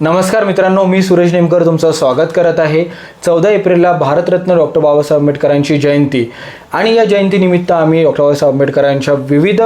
नमस्कार मित्रांनो मी सुरेश नेमकर तुमचं स्वागत करत आहे. चौदा एप्रिलला भारतरत्न डॉक्टर बाबासाहेब आंबेडकरांची जयंती. आणि या जयंतीनिमित्त आम्ही डॉक्टर बाबासाहेब आंबेडकरांच्या विविध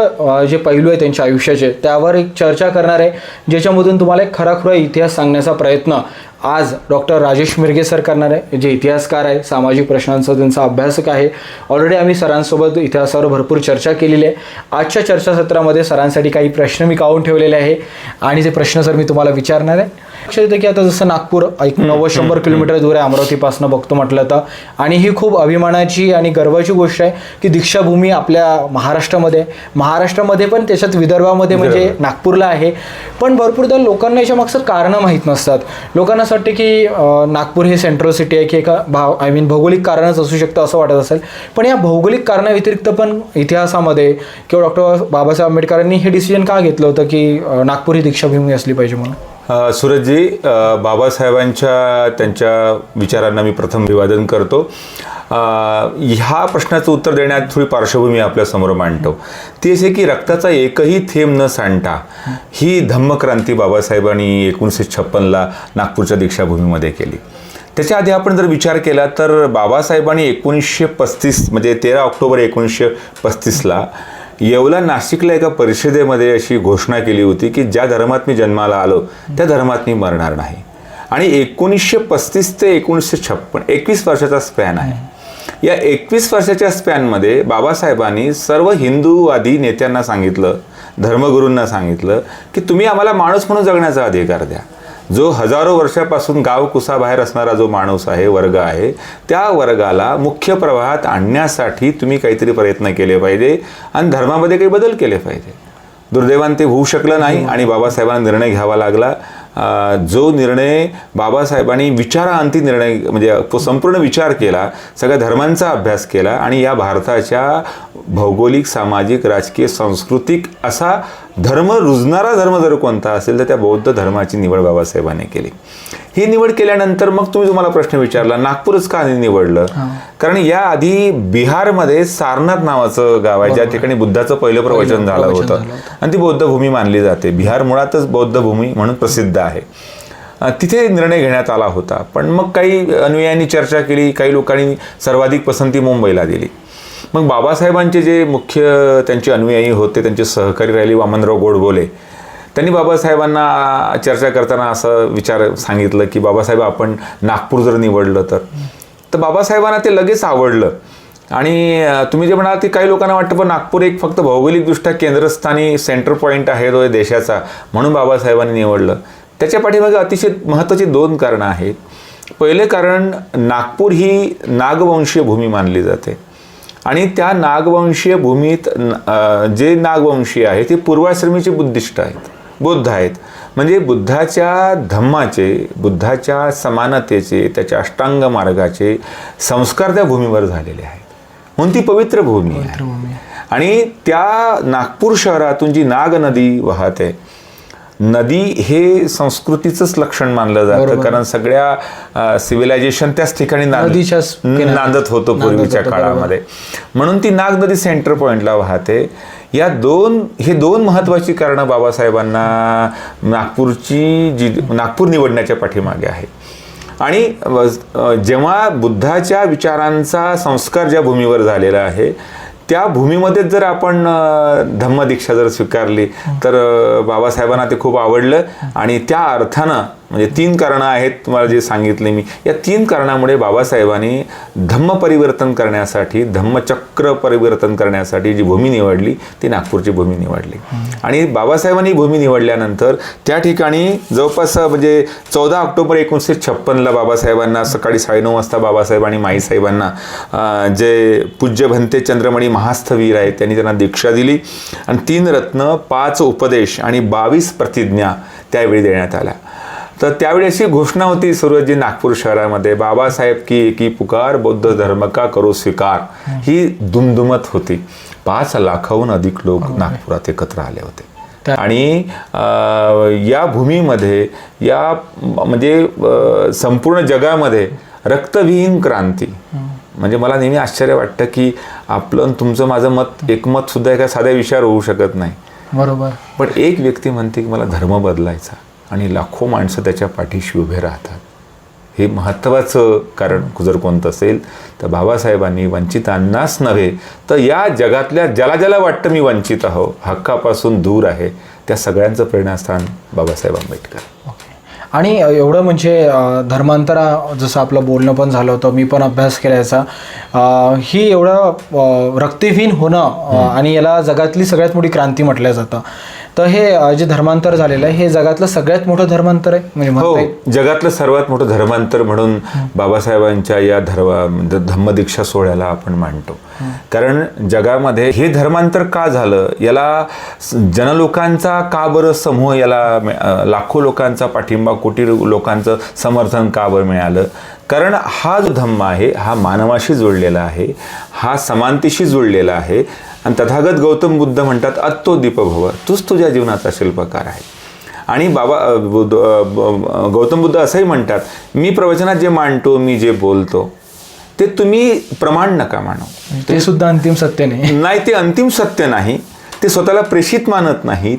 जे पैलू आहेत त्यांच्या आयुष्याचे त्यावर एक चर्चा करणार आहे ज्याच्यामधून तुम्हाला एक खराखुरा इतिहास सांगण्याचा प्रयत्न. आज डॉक्टर राजेश मिरगे सर करणार आहे. जे इतिहासकार आहे सामाजिक प्रश्नांचा त्यांचा अभ्यासक आहे. ऑलरेडी आम्ही सरांसोबत इतिहासावर भरपूर चर्चा केलेली आहे. आजच्या चर्चासत्रामध्ये सरांसाठी काही प्रश्न मी काढून ठेवलेले आहे आणि ते प्रश्न सर मी तुम्हाला विचारणार आहे. लक्षात येतं की आता जसं नागपूर एक नव्वद शंभर किलोमीटर दूर आहे अमरावतीपासून बघतो म्हटलं तर. आणि ही खूप अभिमानाची आणि गर्वाची गोष्ट आहे की दीक्षाभूमी आपल्या महाराष्ट्रामध्ये. महाराष्ट्रामध्ये पण त्याच्यात विदर्भामध्ये म्हणजे नागपूरला आहे. पण भरपूरदा लोकांना याच्या मागचं कारणं माहीत नसतात. लोकांना असं वाटतं की नागपूर हे सेंट्रल सिटी आहे की एका भाव आय मीन भौगोलिक कारणच असू शकतं असं वाटत असेल. पण या भौगोलिक कारणाव्यतिरिक्त पण इतिहासामध्ये किंवा डॉक्टर बाबासाहेब आंबेडकरांनी हे डिसिजन का घेतलं होतं की नागपूर ही दीक्षाभूमी असली पाहिजे म्हणून? सूरजजी बाबासाहेबांच्या त्यांच्या विचारांना मी प्रथम अभिवादन करतो. ह्या प्रश्नाचं उत्तर देण्यात थोडी पार्श्वभूमी आपल्यासमोर मांडतो. ती असे की रक्ताचा एकही थेंब न सांडता ही धम्मक्रांती बाबासाहेबांनी एकोणीसशे छप्पनला नागपूरच्या दीक्षाभूमीमध्ये केली. त्याच्या आधी आपण जर विचार केला तर बाबासाहेबांनी एकोणीसशे पस्तीस म्हणजे तेरा ऑक्टोबर एकोणीसशे पस्तीसला येवला नाशिकला एका परिषदेमध्ये अशी घोषणा केली होती की ज्या धर्मात मी जन्माला आलो त्या धर्मात मी मरणार नाही. आणि एकोणीसशे पस्तीस ते एकोणीसशे छप्पन एकवीस वर्षाचा स्पॅन आहे. या एकवीस वर्षाच्या स्पॅनमध्ये बाबासाहेबांनी सर्व हिंदूवादी नेत्यांना सांगितलं धर्मगुरूंना सांगितलं की तुम्ही आम्हाला माणूस म्हणून जगण्याचा अधिकार द्या. जो हजारो वर्षापासून गाव कुसाबाहेर असणारा जो माणूस आहे वर्ग आहे त्या वर्गाला मुख्य प्रवाहात आणण्यासाठी तुम्ही काहीतरी प्रयत्न केले पाहिजे आणि धर्मामध्ये काही बदल केले पाहिजे. दुर्दैवान ते होऊ शकलं नाही आणि बाबासाहेबांना निर्णय घ्यावा लागला. जो निर्णय बाबासाहेबांनी विचारांती निर्णय म्हणजे संपूर्ण विचार केला सगळ्या धर्मांचा अभ्यास केला आणि या भारताच्या भौगोलिक सामाजिक राजकीय सांस्कृतिक असा धर्म रुजणारा धर्म जर कोणता असेल तर त्या बौद्ध धर्माची निवड बाबासाहेबांनी केली. ही निवड केल्यानंतर मग तुम्ही तुम्हाला प्रश्न विचारला नागपूरच का निवडलं? कारण या आधी बिहारमध्ये सारनाथ नावाचं गाव आहे ज्या ठिकाणी बुद्धाचं पहिलं प्रवचन झालं होतं. आणि ती बौद्ध भूमी मानली जाते. बिहार मुळातच बौद्ध भूमी म्हणून प्रसिद्ध आहे. तिथे निर्णय घेण्यात आला होता. पण मग काही अनुयायांनी चर्चा केली काही लोकांनी सर्वाधिक पसंती मुंबईला दिली. मग बाबासाहेबांचे जे मुख्य त्यांचे अनुयायी होते त्यांचे सहकारी राहिले वामनराव गोडबोले त्यांनी बाबासाहेबांना चर्चा करताना असं विचार सांगितलं की बाबासाहेब आपण नागपूर जर निवडलं तर. तर बाबासाहेबांना ते लगेच आवडलं. आणि तुम्ही जे म्हणाल की काही लोकांना वाटतं पण नागपूर एक फक्त भौगोलिकदृष्ट्या केंद्रस्थानी सेंटर पॉईंट आहे तो देशाचा. म्हणून बाबासाहेबांनी निवडलं. त्याच्या पाठीमागे अतिशय महत्त्वाची दोन कारणं आहेत. पहिले कारण नागपूर ही नागवंशीय भूमी मानली जाते. आणि त्या नागवंशीय भूमीत जे नागवंशीय आहे ते पूर्वाश्रमीचे बुद्धिस्ट आहेत. बुद्ध आहेत. म्हणजे बुद्धाच्या धम्माचे बुद्धाच्या समानतेचे त्याच्या अष्टांग मार्गाचे संस्कार त्या भूमीवर झालेले आहेत. म्हणून ती पवित्र भूमी आहे. आणि त्या नागपूर शहरातून जी नाग नदी वाहते नदी हे संस्कृतीचंच लक्षण मानलं जातं. कारण सगळ्या सिव्हिलायझेशन त्याच ठिकाणी. नांदत होतं पूर्वीच्या काळामध्ये. म्हणून ती नाग नदी सेंटर पॉईंटला वाहते. या दोन हे दोन महत्त्वाची कारणं बाबासाहेबांना नागपूरची जी नागपूर निवडण्याच्या पाठीमागे आहे. आणि जेव्हा बुद्धाच्या विचारांचा संस्कार ज्या भूमीवर झालेला आहे त्या भूमीमध्ये जर आपण धम्मदीक्षा जर स्वीकारली तर बाबासाहेबांना ते खूप आवडलं आणि त्या अर्थानं म्हणजे तीन कारणं आहेत तुम्हाला जे सांगितले मी. या तीन कारणामुळे बाबासाहेबांनी धम्म परिवर्तन करण्यासाठी धम्मचक्र परिवर्तन करण्यासाठी जी भूमी निवडली ती नागपूरची भूमी निवडली. आणि बाबासाहेबांनी भूमी निवडल्यानंतर त्या ठिकाणी जवळपास म्हणजे चौदा ऑक्टोबर एकोणीसशे छप्पनला बाबासाहेबांना सकाळी साडेनऊ वाजता बाबासाहेब आणि माईसाहेबांना जे पूज्य भंते चंद्रमणी महास्थवीर आहेत त्यांनी त्यांना दीक्षा दिली. आणि तीन रत्न पाच उपदेश आणि बावीस प्रतिज्ञा त्यावेळी देण्यात आल्या. तर त्यावेळी अशी घोषणा होती सूरजी नागपूर शहरामध्ये बाबासाहेब की एकी पुकार बौद्ध धर्म का करो स्वीकार? ही दुमदुमत होती. पाच लाखाहून अधिक लोक नागपुरात एकत्र आले होते. आणि या भूमीमध्ये या म्हणजे संपूर्ण जगामध्ये रक्तविहीन क्रांती. म्हणजे मला नेहमी आश्चर्य वाटतं की आपलं तुमचं माझं मत एकमत सुद्धा एका साध्या विषयावर होऊ शकत नाही. बरोबर. पण एक व्यक्ती म्हणते की मला धर्म बदलायचा. आणि लाखो माणसं त्याच्या पाठीशी उभे राहतात. हे महत्त्वाचं कारण जर कोणतं असेल तर बाबासाहेबांनी वंचितांनाच नव्हे तर या जगातल्या ज्याला ज्याला वाटतं मी वंचित आहो हक्कापासून दूर आहे त्या सगळ्यांचं प्रेरणास्थान बाबासाहेब आंबेडकर. आणि एवढं म्हणजे धर्मांतरा जसं आपलं बोलणं पण झालं होतं मी पण अभ्यास केला याचा अ, ही एवढं रक्तहीन होणं आणि याला जगातली सगळ्यात मोठी क्रांती म्हटलं जातं. तर हे जे धर्मांतर झालेलं आहे हे जगातलं सगळ्यात मोठं धर्मांतर आहे म्हणजे हो. जगातलं सर्वात मोठं धर्मांतर म्हणून बाबासाहेबांच्या या धर्म ध- धम्मदीक्षा सोहळ्याला आपण मानतो कारण जगामध्ये हे धर्मांतर का झालं? याला जनलोकांचा का बरं समूह याला लाखो लोकांचा पाठिंबा कोटी लोकांचं समर्थन का बरं मिळालं? कारण हा जो धम्म आहे हा मानवाशी जोडलेला आहे हा समानतेशी जोडलेला आहे आणि तथागत गौतम बुद्ध म्हणतात अत्तो दीपभव तूच तुझ्या जीवनाचा शिल्पकार आहे. आणि बाबा बुद्ध- गौतम बुद्ध असंही म्हणतात मी प्रवचनात जे मांडतो मी जे बोलतो ते तुम्ही प्रमाण नका मानू. ते सुद्धा अंतिम सत्य नाही. नाही ते अंतिम सत्य नाही. ते स्वतःला प्रेषित मानत नाहीत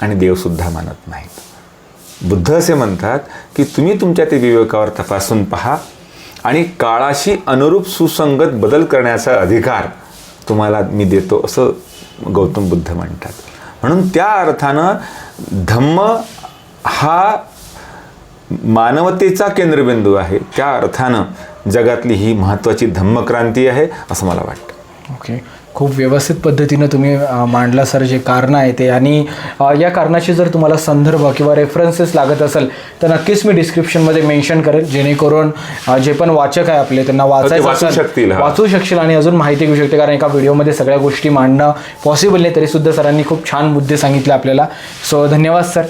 आणि देवसुद्धा मानत नाहीत. बुद्ध असे म्हणतात की तुम्ही तुमच्या ते विवेकावर तपासून पहा आणि काळाशी अनुरूप सुसंगत बदल करण्याचा अधिकार तुम्हाला मी देतो असं गौतम बुद्ध म्हणतात. म्हणून त्या अर्थानं धम्म हा मानवतेचा केंद्रबिंदू आहे. त्या अर्थानं जगातली ही महत्त्वाची धम्मक्रांती आहे असं मला वाटतं. ओके. खूप व्यवस्थित पद्धतीनं तुम्ही मांडला सर जे कारण आहे ते. आणि या कारणाची जर तुम्हाला संदर्भ किंवा रेफरन्सेस लागत असेल तर नक्कीच मी डिस्क्रिप्शनमध्ये मेन्शन करेल जेणेकरून जे पण वाचक आहे आपले त्यांना वाचायचं शकतील. वाचू शकशील आणि अजून माहिती घेऊ शकते कारण एका व्हिडिओमध्ये सगळ्या गोष्टी मांडणं पॉसिबल नाही तरी सुद्धा सरांनी खूप छान मुद्दे सांगितले आपल्याला. सो धन्यवाद सर.